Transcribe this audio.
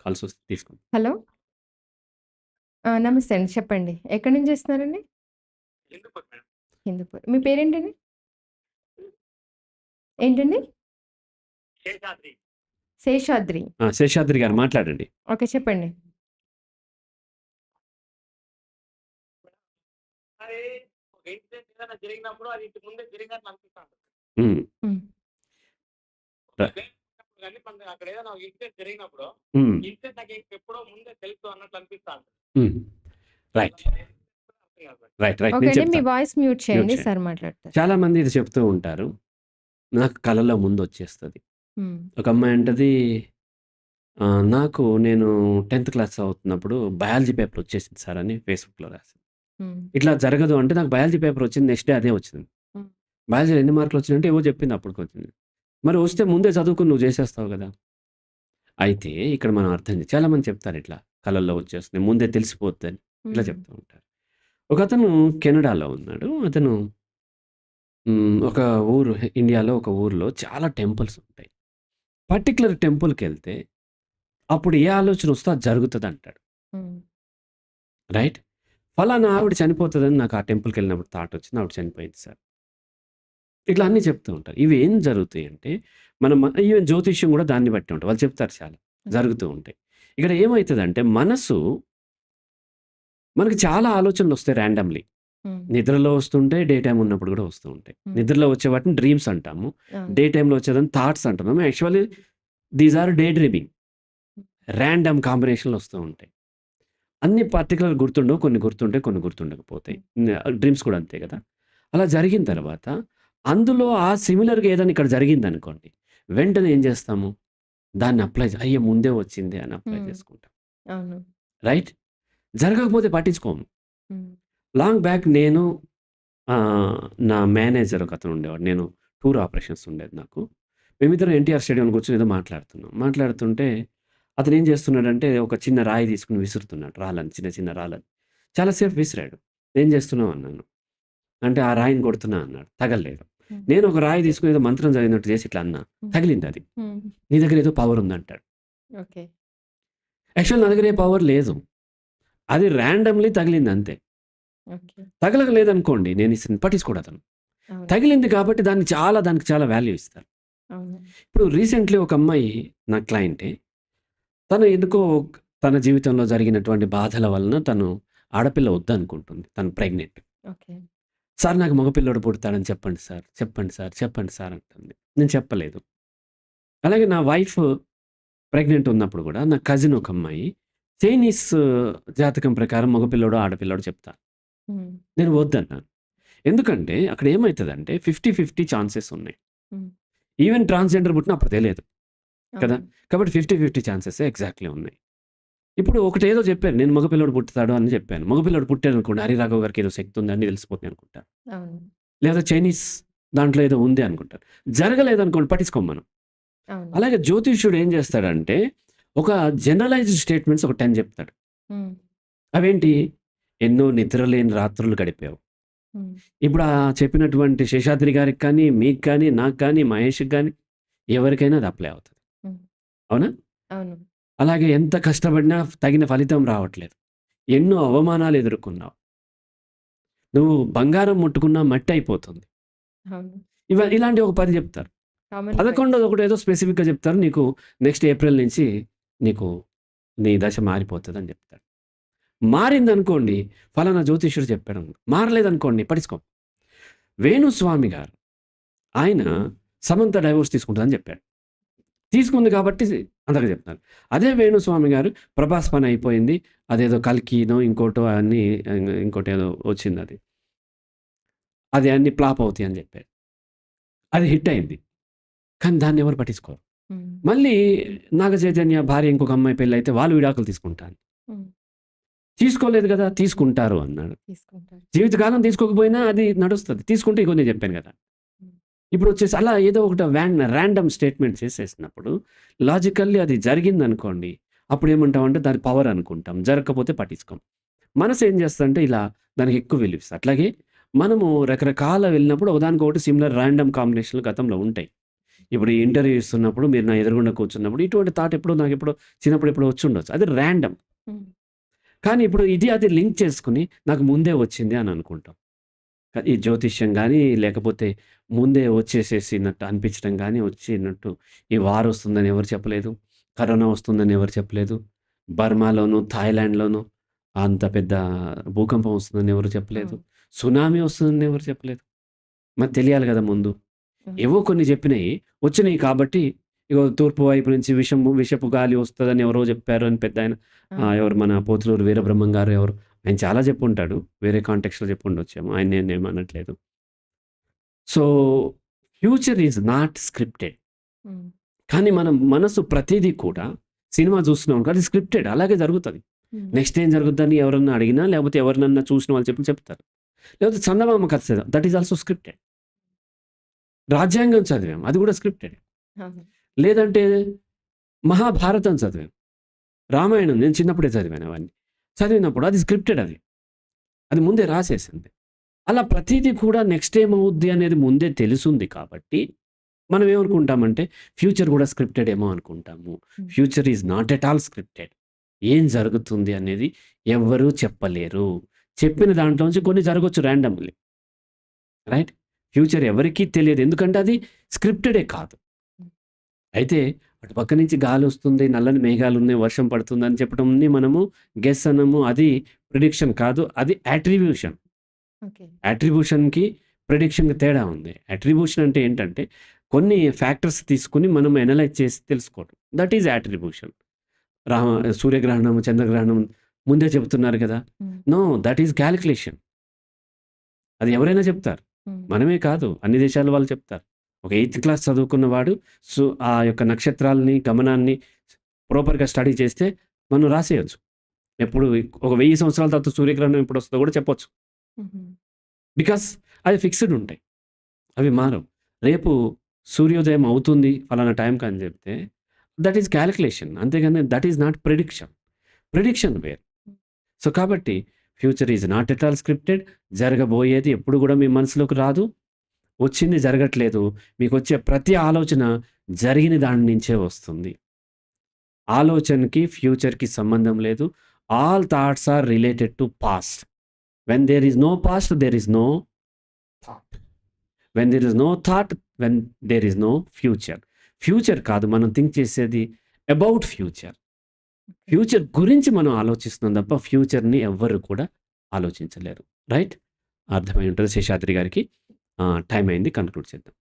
Calls వస్తే తీసుకుందాం. Hello. ఆ! నమస్తే అండి. చెప్పండి. ఎక్కడి నుంచి చేస్తున్నారండి? హిందూపూర్ మేడం. హిందూపూర్. మీ పేరేంటండి? ఏంటండి? శేషాద్రి. శేషాద్రి. ఆ! శేషాద్రి గారు మాట్లాడండి. ఓకే. చెప్పండి. జరిగినప్పుడు అది ఇంటి ముందే. హ్మ్. హ్మ్. మన అక్కడ ఏదైనా ఇన్సిడెంట్ జరిగినప్పుడు. ఇన్సిడెంట్ నాకు ఎప్పుడో ముందే తెలుసు అన్నట్లు అనిపిస్తా ఉంటది. హ్మ్. రైట్. రైట్. రైట్. మీ. వాయిస్ మ్యూట్ చేయండి. సార్ మాట్లాడతారు. చాలామంది ఇది చెప్తూ ఉంటారు. నాకు కలలో ముందొచ్చేస్తది. హ్మ్. ఒక అమ్మాయి అంటది నాకు నేను 10థ్ క్లాస్ చదువుతున్నప్పుడు బయాలజీ పేపర్ వచ్చేసింది సార్ అని ఫేస్‌బుక్‌లో రాసింది. ఇట్లా జరగదు అంటే నాకు బయాలజీ పేపర్ వచ్చింది. నెక్స్ట్ డే అదే వచ్చింది. హ్మ్. బయాలజీలో ఎన్ని మార్కులు వచ్చినాయంటే ఏవో చెప్పింది అప్పటికొచ్చింది. మరి వస్తే ముందే చదువుకొని నువ్వు చేసేస్తావు కదా! అయితే ఇక్కడ మనం అర్థం చే చాలామంది చెప్తారు ఇట్లా కలల్లో వచ్చేస్తున్నాయి. ముందే తెలిసిపోద్దని. ఇట్లా. చెప్తూ ఉంటారు. ఒకతను కెనడాలో ఉన్నాడు. అతను. ఒక ఊరు ఇండియాలో ఒక ఊర్లో చాలా టెంపుల్స్ ఉంటాయి. పర్టిక్యులర్ టెంపుల్‌కెళ్తే అప్పుడు ఏ ఆలోచన వస్తే అది జరుగుతదంటాడు. హ్మ్. రైట్. ఫలానా ఆవిడ చనిపోతదని నాకు ఆ టెంపుల్‌కెళ్ళినప్పుడు థాట్ వచ్చింది. ఆవిడ చనిపోయింది సార్. ఇట్లా అన్నీ చెప్తూ ఉంటారు. ఇవి ఏం జరుగుతాయంటే మనం ఈవెన్ జ్యోతిష్యం కూడా దాన్ని బట్టి ఉంటది. వాళ్ళు చెప్తారు చాలా. జరుగుతూ ఉంటాయి. ఇక్కడ ఏమైతదంటే మనసు మనకి చాలా ఆలోచనలొస్తాయి ర్యాండమ్‌లీ. హ్మ్. నిద్రలో వస్తుంటాయి. డే టైమ్ ఉన్నప్పుడు కూడా వస్తూ ఉంటాయి. నిద్రలో వచ్చే వాటిని డ్రీమ్స్ అంటాము. డే టైమ్‌లో వచ్చేదాన్ని థాట్స్ అంటున్నాము. Actually these are day dreaming. Random కాంబినేషన్‌లో వస్తూ ఉంటాయి. అన్ని పర్టిక్యులర్ గుర్తుండవు. కొన్ని గుర్తుంటాయి. కొన్ని గుర్తుండకపోతాయి. డ్రీమ్స్ కూడా అంతే కదా! అలా జరిగిన తర్వాత అందులో ఆ సిమిలర్‌గా ఏదైనా ఇక్కడ జరిగిందనుకోండి. వెంటనే ఏం చేస్తాము? దాన్ని అప్లై అయ్యో! ముందే వచ్చింది అని అప్లై. చేసుకుంటాం. రైట్? జరగకపోతే పట్టించుకోము. లాంగ్ బ్యాక్ నేను నా మేనేజర్ ఒకతను ఉండేవాడు. నేను టూర్ ఆపరేషన్స్ ఉండేది నాకు. మేమిద్దరం ఎన్టీఆర్ స్టేడియంలో కూర్చొని ఏదో మాట్లాడుతున్నాం. మాట్లాడుతుంటే అతను ఏం చేస్తున్నాడంటే ఒక చిన్న రాయి తీసుకొని విసురుతున్నాడు. రాళ్ళని చిన్న చిన్న రాళ్ళని. చాలా సేపు విసిరాడు. "ఏం చేస్తున్నావు?" అన్నాను. అంటే "ఆ రాయిని కొడుతున్నా" అన్నాడు. తగలలేదు. నేను ఒక రాయి తీసుకొని ఏదో మంత్రం చదివినట్టు చేసి ఇట్లా అన్నా. తగిలిందది. హ్మ్. "నీ దగ్గర ఏదో పవర్ ఉందంటాడు." యాక్చువల్ నా దగ్గర ఏ పవర్ లేదు. అది ర్యాండమ్‌లీ తగిలింది అంతే. తగలకలేదనుకోండి నేను పట్టించుకోడు అతను. తగిలింది కాబట్టి దాన్ని చాలా దానికి చాలా వాల్యూ ఇస్తారు. ఇప్పుడు రీసెంట్‌లీ ఒక అమ్మాయి నా క్లయింటే. తను ఎందుకో తన జీవితంలో జరిగినటువంటి బాధల వలన తను ఆడపిల్ల వద్దనుకుంటుంది. తను ప్రెగ్నెంట్. సార్ నాకు మగపిల్లోడు పుడతాడని చెప్పండి సార్. చెప్పండి సార్. చెప్పండి సార్ అంటుంది. నేను చెప్పలేదు. అలాగే నా వైఫ్ ప్రెగ్నెంట్ ఉన్నప్పుడు కూడా నా కజిన్ ఒక అమ్మాయి చైనీస్ జాతకం ప్రకారం మగపిల్లోడో, ఆడపిల్లోడో చెప్తా. హ్మ్. నేను వద్దన్నాను. ఎందుకంటే అక్కడ ఏమైతదంటే 50, 50 ఛాన్సెస్ ఉన్నాయి. ఈవెన్ ట్రాన్స్‌జెండర్ పుట్టినా అప్పుడు తెలియదు. కదా! కాబట్టి 50, 50 ఛాన్సెసే ఎగ్జాక్ట్‌లీ ఉన్నాయి. ఇప్పుడు ఒకటేదో చెప్పాను. నేను మగపిల్లోడు పుడతాడు అని చెప్పాను. మగపిల్లోడు పుట్టాడనుకోండి హరిరాఘవ్ గారికి ఏదో శక్తి ఉంది అన్నీ తెలిసిపోతాయి అనుకుంటారు. అవును. లేదా చైనీస్ దాంట్లో ఏదో ఉంది అనుకుంటారు. జరగలేదనుకోండి పట్టించుకోము మనం. అవును. అలాగే జ్యోతిష్యుడు ఏం చేస్తాడంటే ఒక జనరలైజ్డ్ స్టేట్మెంట్స్ ఒక 10 చెప్తాడు. అవేంటి? ఎన్నో నిద్రలేని రాత్రులు గడిపావు. ఇప్పుడు ఆ చెప్పినటువంటి శేషాద్రి గారికి కానీ, మీకు కానీ, నాకు కానీ, మహేష్‌కి గానీ ఎవరికైనా అది అప్లై అవుతది. అవునా? అలాగే ఎంత కష్టపడినా తగిన ఫలితం రావట్లేదు. ఎన్నో అవమానాలు ఎదుర్కొన్నావు. నువ్వు బంగారం ముట్టుకున్నా మట్టి అయిపోతుంది. ఇవ ఇలాంటివి ఒక 10 చెప్తారు. పాయింట్స్. 11 ఒకటేదో స్పెసిఫిక్‌గా చెప్తారు. నీకు నెక్స్ట్ ఏప్రిల్ నుంచి నీకు నీ దశ మారిపోతదని చెప్తాడు. మారిందనుకోండి ఫలానా జ్యోతిష్యుడు చెప్పాడు. మారలేదనుకోండి పట్టించుకోము. వేణుస్వామి గారు ఆయన సమంత డైవోర్స్ తీసుకుంటదని చెప్పాడు. తీసుకుంది కాబట్టి అంతగా చెప్తాను. అదే వేణుస్వామి గారు ప్రభాస్ పని అయిపోయింది. అదేదో కల్కినో ఇంకోటో అన్నీ ఇంకోటేదో వచ్చిందది. అది అన్నీ ఫ్లాప్ అవుతాయి అని చెప్పాడు. అది హిట్ అయింది. కానీ దాన్ని ఎవరు పట్టించుకోరు. మళ్ళీ నాగ చైతన్య భార్య ఇంకొక అమ్మాయి పెళ్ళైతే వాళ్ళు విడాకులు తీసుకుంటారు. హ్మ్. తీసుకోలేదు కదా! తీసుకుంటారు అన్నాడు. జీవితకాలం తీసుకోకపోయినా అది నడుస్తది. తీసుకుంటే ఇగో నేను చెప్పాను కదా! ఇప్పుడు వచ్చేసి అలా ఏదో ఒకటి వ్యాన్ ర్యాండమ్ స్టేట్మెంట్ చేసేసినప్పుడు లాజికల్లీ అది జరిగిందనుకోండి. అప్పుడు ఏమంటామంటే దాని పవర్ అనుకుంటాం. జరగకపోతే పట్టించుకోం. మనసు ఏం చేస్తదంటే ఇలా దానికి ఎక్కువ విలువ. అట్లాగే మనము రకరకాల వెళ్ళినప్పుడు ఒకదానికొకటి సిమిలర్ ర్యాండమ్ కాంబినేషన్‌లు గతంలో ఉంటాయి. ఇప్పుడు ఇంటర్వ్యూ ఇస్తున్నప్పుడు మీరు నా ఎదురుగుండా కూర్చున్నప్పుడు ఇటువంటి థాట్ ఎప్పుడో నాకు ఎప్పుడో చిన్నప్పుడు ఎప్పుడో వచ్చి ఉండొచ్చు అది ర్యాండమ్. కానీ ఇప్పుడు ఇది అది లింక్ చేసుకుని నాకు ముందే వచ్చింది అని అనుకుంటాం ఈ జ్యోతిష్యం కానీ లేకపోతే ముందే వచ్చేసేసినట్టు అనిపించడం కానీ వచ్చినట్టు ఈ వార్ వస్తుందని ఎవరు చెప్పలేదు కరోనా వస్తుందని ఎవరు చెప్పలేదు బర్మాలోను థాయిలాండ్లోను అంత పెద్ద భూకంపం వస్తుందని ఎవరు చెప్పలేదు. సునామీ వస్తుందని ఎవరు చెప్పలేదు మరి తెలియాలి కదా ముందు. ఏవో కొన్ని చెప్పినాయి వచ్చినాయి కాబట్టి ఇగో తూర్పు వైపు నుంచి విషం విషపు గాలి వస్తుందని ఎవరో చెప్పారు అని పెద్ద ఆయన! ఎవరు మన పోతులూరు వీరబ్రహ్మం గారు ఎవరు ఆయన చాలా చెప్పు ఉంటాడు వేరే కాంటెక్స్లో చెప్పు ఉండొచ్చేమో ఆయన నేను ఏమనట్లేదు. So future is not scripted. కానీ మనం మనసు ప్రతిదీ కూడా సినిమా చూస్తున్నాం అది స్క్రిప్టెడ్. అలాగే జరుగుతుంది. నెక్స్ట్ ఏం జరుగుతుందని ఎవరన్నా అడిగినా లేకపోతే ఎవరినన్నా చూసిన వాళ్ళు చెప్పి చెప్తారు. లేకపోతే చందమామ కథ చదివాం. That is also scripted. రాజ్యాంగం చదివాం. అది కూడా స్క్రిప్టెడ్. లేదంటే మహాభారతం చదివాను రామాయణం నేను చిన్నప్పుడే చదివాను అవన్నీ. చదివినప్పుడు అది స్క్రిప్టెడ్ అది. అది ముందే రాసేసింది. అలా ప్రతిదీ కూడా నెక్స్ట్ ఏమవుద్ది అనేది ముందే తెలుసుంది కాబట్టి మనం ఏమనుకుంటామంటే ఫ్యూచర్ కూడా స్క్రిప్టెడ్ ఏమో అనుకుంటాము. Future is not at all scripted ఏం జరుగుతుంది అనేది ఎవ్వరూ చెప్పలేరు. చెప్పిన దాంట్లోంచి కొన్ని జరగవచ్చు ర్యాండమ్లీ రైట్ ఫ్యూచర్ ఎవరికీ తెలియదు. ఎందుకంటే అది స్క్రిప్టెడే కాదు. అయితే అటు పక్క నుంచి గాలి వస్తుంది నల్లని మేఘాలు ఉన్నాయి వర్షం పడుతుంది అని చెప్పడంని మనము గెస్ అనము. అది ప్రిడిక్షన్ కాదు అది అట్రిబ్యూషన్. అట్రిబ్యూషన్కి ప్రిడిక్షన్కి తేడా ఉంది. అట్రిబ్యూషన్ అంటే ఏంటంటే కొన్ని ఫ్యాక్టర్స్ తీసుకుని మనం ఎనలైజ్ చేసి తెలుసుకోవడం దట్ ఈజ్ అట్రిబ్యూషన్ రామ సూర్యగ్రహణం చంద్రగ్రహణం ముందే చెబుతున్నారు కదా. నో దట్ ఈజ్ క్యాలిక్యులేషన్ అది ఎవరైనా చెప్తారు. మనమే కాదు అన్ని దేశాల వాళ్ళు చెప్తారు. ఒక ఎయిత్ క్లాస్ చదువుకున్నవాడు సో ఆ యొక్క నక్షత్రాలని గమనాన్ని ప్రాపర్గా స్టడీ చేస్తే మనం రాసేయచ్చు. ఎప్పుడు ఒక వెయ్యి సంవత్సరాల తర్వాత సూర్యగ్రహణం ఎప్పుడు వస్తుందో కూడా చెప్పొచ్చు. బికాస్ అది ఫిక్స్డ్ ఉంటాయి. అవి మారవు. రేపు సూర్యోదయం అవుతుంది ఫలానా టైంకి అని చెప్తే దట్ ఈస్ క్యాలిక్యులేషన్. అంతేగాని that is not prediction. Prediction wear. So కాబట్టి future is not at all scripted. జరగబోయేది ఎప్పుడు కూడా మీ మనసులోకి రాదు. వచ్చింది జరగట్లేదు. మీకు వచ్చే ప్రతి ఆలోచన జరిగిన దాని నుంచే వస్తుంది. ఆలోచనకి ఫ్యూచర్కి సంబంధం లేదు. All thoughts are related to past. When there is no past there is no thought when there is no thought when there is no future future కాదు మనం థింక్ చేసేది అబౌట్ ఫ్యూచర్ ఫ్యూచర్ గురించి మనం ఆలోచిస్తున్నాం తప్ప ఫ్యూచర్ని ఎవ్వరు కూడా ఆలోచించలేరు. రైట్ అర్థమై ఉంటుంది శేషాద్రి గారికి టైం అయింది కన్క్లూడ్ చేద్దాం.